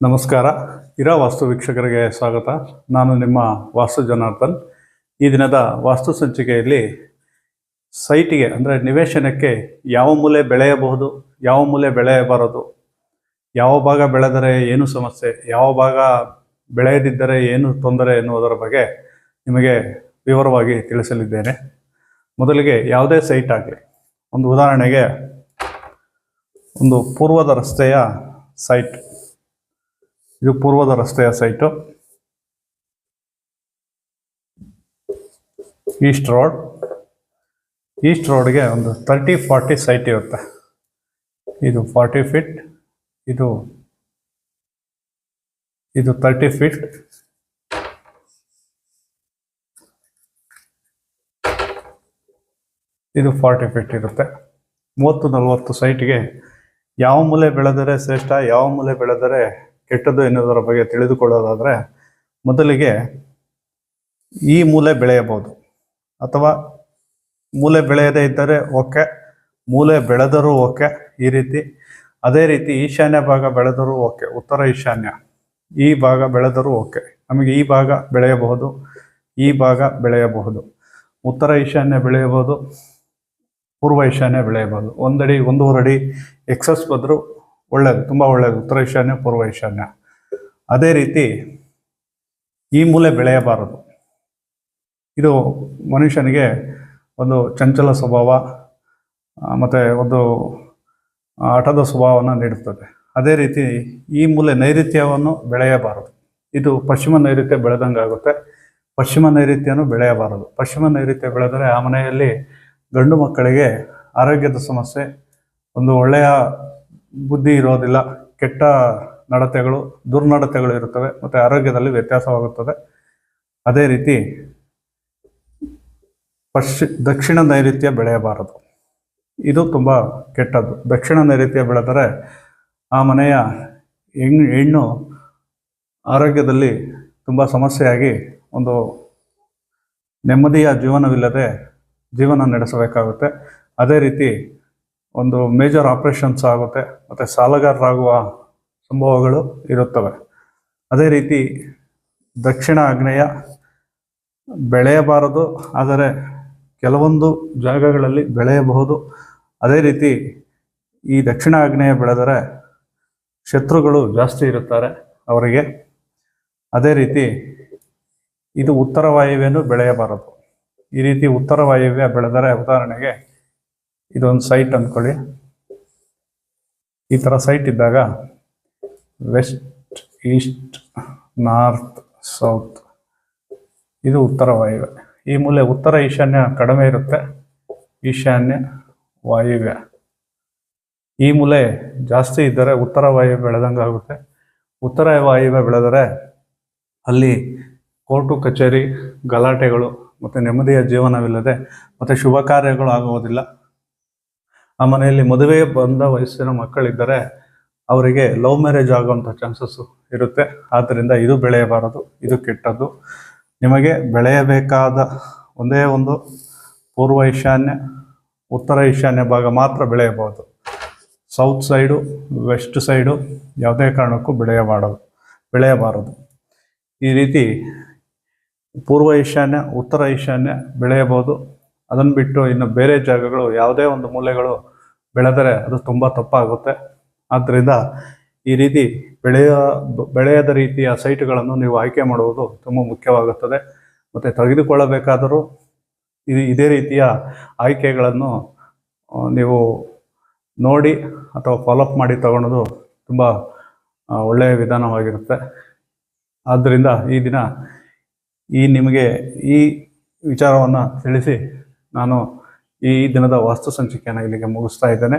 ನಮಸ್ಕಾರ. ಇರಾ ವಾಸ್ತು ವೀಕ್ಷಕರಿಗೆ ಸ್ವಾಗತ. ನಾನು ನಿಮ್ಮ ವಾಸ್ತು ಜನಾರ್ದನ್. ಈ ದಿನದ ವಾಸ್ತು ಸಂಚಿಕೆಯಲ್ಲಿ ಸೈಟಿಗೆ, ಅಂದರೆ ನಿವೇಶನಕ್ಕೆ ಯಾವ ಮೂಲೆ ಬೆಳೆಯಬಹುದು, ಯಾವ ಮೂಲೆ ಬೆಳೆಯಬಾರದು, ಯಾವ ಭಾಗ ಬೆಳೆದರೆ ಏನು ಸಮಸ್ಯೆ, ಯಾವ ಭಾಗ ಬೆಳೆಯದಿದ್ದರೆ ಏನು ತೊಂದರೆ ಎನ್ನುವುದರ ಬಗ್ಗೆ ನಿಮಗೆ ವಿವರವಾಗಿ ತಿಳಿಸಲಿದ್ದೇನೆ. ಮೊದಲಿಗೆ ಯಾವುದೇ ಸೈಟ್ ಆಗಲಿ, ಒಂದು ಉದಾಹರಣೆಗೆ ಒಂದು ಪೂರ್ವದ ರಸ್ತೆಯ ಸೈಟ್. ಇದು ಪೂರ್ವದ ರಸ್ತೆಯ ಸೈಟು ಈಸ್ಟ್ ರೋಡ್ ಈಸ್ಟ್ ರೋಡ್ಗೆ ಒಂದು ತರ್ಟಿ ಫಾರ್ಟಿ ಸೈಟ್ ಇರುತ್ತೆ. ಇದು ಫಾರ್ಟಿ ಫೀಟ್ ಇದು ಇದು ತರ್ಟಿ ಫೀಟ್ ಇದು ಫಾರ್ಟಿ ಫೀಟ್ ಇರುತ್ತೆ. ಮೂವತ್ತು ನಲವತ್ತು ಸೈಟ್ಗೆ ಯಾವ ಮೂಲೆ ಬೆಳೆದರೆ ಶ್ರೇಷ್ಠ, ಯಾವ ಮೂಲೆ ಬೆಳೆದರೆ ಕೆಟ್ಟದ್ದು ಎನ್ನುವುದರ ಬಗ್ಗೆ ತಿಳಿದುಕೊಳ್ಳೋದಾದರೆ ಮೊದಲಿಗೆ ಈ ಮೂಲೆ ಬೆಳೆಯಬಹುದು. ಅಥವಾ ಮೂಲೆ ಬೆಳೆಯದೇ ಇದ್ದರೆ ಓಕೆ, ಮೂಲೆ ಬೆಳೆದರೂ ಓಕೆ ಈ ರೀತಿ. ಅದೇ ರೀತಿ ಈಶಾನ್ಯ ಭಾಗ ಬೆಳೆದರೂ ಓಕೆ, ಉತ್ತರ ಈಶಾನ್ಯ. ಈ ಭಾಗ ಬೆಳೆದರೂ ಓಕೆ. ನಮಗೆ ಈ ಭಾಗ ಬೆಳೆಯಬಹುದು, ಈ ಭಾಗ ಬೆಳೆಯಬಹುದು. ಉತ್ತರ ಈಶಾನ್ಯ ಬೆಳೆಯಬಹುದು, ಪೂರ್ವ ಈಶಾನ್ಯ ಬೆಳೆಯಬಹುದು. ಒಂದಡಿ, ಒಂದೂವರೆ ಅಡಿ ಎಕ್ಸಸ್ ಬಂದರೂ ಒಳ್ಳೆಯದು ತುಂಬ ಒಳ್ಳೆಯದು ಉತ್ತರ ಈಶಾನ್ಯ, ಪೂರ್ವ ಈಶಾನ್ಯ. ಅದೇ ರೀತಿ ಈ ಮೂಲೆ ಬೆಳೆಯಬಾರದು. ಇದು ಮನುಷ್ಯನಿಗೆ ಒಂದು ಚಂಚಲ ಸ್ವಭಾವ ಮತ್ತು ಒಂದು ಆಟದ ಸ್ವಭಾವವನ್ನು ನೀಡುತ್ತದೆ. ಅದೇ ರೀತಿ ಈ ಮೂಲೆ ನೈಋತ್ಯವನ್ನು ಬೆಳೆಯಬಾರದು. ಇದು ಪಶ್ಚಿಮ ನೈಋತ್ಯ ಬೆಳೆದಂಗಾಗುತ್ತೆ ಪಶ್ಚಿಮ ನೈಋತ್ಯನೂ ಬೆಳೆಯಬಾರದು. ಪಶ್ಚಿಮ ನೈಋತ್ಯ ಬೆಳೆದರೆ ಆ ಮನೆಯಲ್ಲಿ ಗಂಡು ಮಕ್ಕಳಿಗೆ ಆರೋಗ್ಯದ ಸಮಸ್ಯೆ, ಒಂದು ಒಳ್ಳೆಯ ಬುದ್ಧಿ ಇರೋದಿಲ್ಲ, ಕೆಟ್ಟ ನಡತೆಗಳು, ದುರ್ನಡತೆಗಳು ಇರುತ್ತವೆ, ಮತ್ತು ಆರೋಗ್ಯದಲ್ಲಿ ವ್ಯತ್ಯಾಸವಾಗುತ್ತದೆ. ಅದೇ ರೀತಿ ಪಶ್ಚಿ ದಕ್ಷಿಣ ನೈಋತ್ಯ ಬೆಳೆಯಬಾರದು. ಇದು ತುಂಬ ಕೆಟ್ಟದ್ದು. ದಕ್ಷಿಣ ನೈಋತ್ಯ ಬೆಳೆದರೆ ಆ ಮನೆಯ ಹೆಣ್ಣು ಹೆಣ್ಣು ಆರೋಗ್ಯದಲ್ಲಿ ತುಂಬ ಸಮಸ್ಯೆಯಾಗಿ ಒಂದು ನೆಮ್ಮದಿಯ ಜೀವನವಿಲ್ಲದೆ ಜೀವನ ನಡೆಸಬೇಕಾಗುತ್ತೆ. ಅದೇ ರೀತಿ ಒಂದು ಮೇಜರ್ ಆಪರೇಷನ್ಸ್ ಆಗುತ್ತೆ, ಮತ್ತು ಸಾಲಗಾರರಾಗುವ ಸಂಭವಗಳು ಇರುತ್ತವೆ. ಅದೇ ರೀತಿ ದಕ್ಷಿಣ ಆಗ್ನೇಯ ಬೆಳೆಯಬಾರದು, ಆದರೆ ಕೆಲವೊಂದು ಜಾಗಗಳಲ್ಲಿ ಬೆಳೆಯಬಹುದು. ಅದೇ ರೀತಿ ಈ ದಕ್ಷಿಣ ಆಗ್ನೇಯ ಬೆಳೆದರೆ ಶತ್ರುಗಳು ಜಾಸ್ತಿ ಇರುತ್ತಾರೆ ಅವರಿಗೆ. ಅದೇ ರೀತಿ ಇದು ಉತ್ತರ ವಾಯುವ್ಯನೂ ಬೆಳೆಯಬಾರದು. ಈ ರೀತಿ ಉತ್ತರ ವಾಯುವ್ಯ ಬೆಳೆದರೆ ಉದಾಹರಣೆಗೆ ಇದೊಂದು ಸೈಟ್ ಅಂದ್ಕೊಳ್ಳಿ ಈ ಥರ ಸೈಟ್ ಇದ್ದಾಗ ವೆಸ್ಟ್ ಈಸ್ಟ್ ನಾರ್ತ್ ಸೌತ್ ಇದು ಉತ್ತರ ವಾಯುವ್ಯ. ಈ ಮೂಲೆ ಉತ್ತರ ಈಶಾನ್ಯ ಕಡಿಮೆ ಇರುತ್ತೆ. ಈಶಾನ್ಯ ವಾಯುವ್ಯ. ಈ ಮೂಲೆ ಜಾಸ್ತಿ ಇದ್ದರೆ ಉತ್ತರ ವಾಯುವ್ಯ ಬೆಳೆದಂಗೆ ಆಗುತ್ತೆ. ಉತ್ತರ ವಾಯುವ್ಯ ಬೆಳೆದರೆ ಅಲ್ಲಿ ಕೋರ್ಟು, ಕಚೇರಿ, ಗಲಾಟೆಗಳು ಮತ್ತು ನೆಮ್ಮದಿಯ ಜೀವನವಿಲ್ಲದೆ ಮತ್ತು ಶುಭ ಕಾರ್ಯಗಳು ಆಗುವುದಿಲ್ಲ ಆ ಮನೆಯಲ್ಲಿ ಮದುವೆ ಬಂದ ವಯಸ್ಸಿನ ಮಕ್ಕಳಿದ್ದರೆ ಅವರಿಗೆ ಲವ್ ಮ್ಯಾರೇಜ್ ಆಗುವಂಥ ಚಾನ್ಸಸ್ ಇರುತ್ತೆ. ಆದ್ದರಿಂದ ಇದು ಬೆಳೆಯಬಾರದು, ಇದು ಕೆಟ್ಟದ್ದು. ನಿಮಗೆ ಬೆಳೆಯಬೇಕಾದ ಒಂದೇ ಒಂದು ಪೂರ್ವ ಈಶಾನ್ಯ, ಉತ್ತರ ಈಶಾನ್ಯ ಭಾಗ ಮಾತ್ರ ಬೆಳೆಯಬಹುದು. ಸೌತ್ ಸೈಡು ವೆಸ್ಟ್ ಸೈಡು ಯಾವುದೇ ಕಾರಣಕ್ಕೂ ಬೆಳೆಯಬಾರದು ಬೆಳೆಯಬಾರದು. ಈ ರೀತಿ ಪೂರ್ವ ಈಶಾನ್ಯ, ಉತ್ತರ ಈಶಾನ್ಯ ಬೆಳೆಯಬಹುದು. ಅದನ್ನು ಬಿಟ್ಟು ಇನ್ನು ಬೇರೆ ಜಾಗಗಳು ಯಾವುದೇ ಒಂದು ಮೂಲೆಗಳು ಬೆಳೆದರೆ ಅದು ತುಂಬ ತಪ್ಪಾಗುತ್ತೆ. ಆದ್ದರಿಂದ ಈ ರೀತಿ ಬೆಳೆಯ, ಬೆಳೆಯದ ರೀತಿಯ ಸೈಟ್ಗಳನ್ನು ನೀವು ಆಯ್ಕೆ ಮಾಡುವುದು ತುಂಬ ಮುಖ್ಯವಾಗುತ್ತದೆ. ಮತ್ತು ತೆಗೆದುಕೊಳ್ಳಬೇಕಾದರೂ ಇದು ರೀತಿಯ ಆಯ್ಕೆಗಳನ್ನು ನೀವು ನೋಡಿ ಅಥವಾ ಫಾಲೋಅಪ್ ಮಾಡಿ ತಗೊಳ್ಳೋದು ತುಂಬ ಒಳ್ಳೆಯ ವಿಧಾನವಾಗಿರುತ್ತೆ. ಆದ್ದರಿಂದ ಈ ದಿನ ಈ ನಿಮಗೆ ಈ ವಿಚಾರವನ್ನು ತಿಳಿಸಿ ನಾನು ಈ ದಿನದ ವಾಸ್ತು ಸಂಚಿಕೆಯನ್ನು ಇಲ್ಲಿಗೆ ಮುಗಿಸ್ತಾ ಇದ್ದೇನೆ.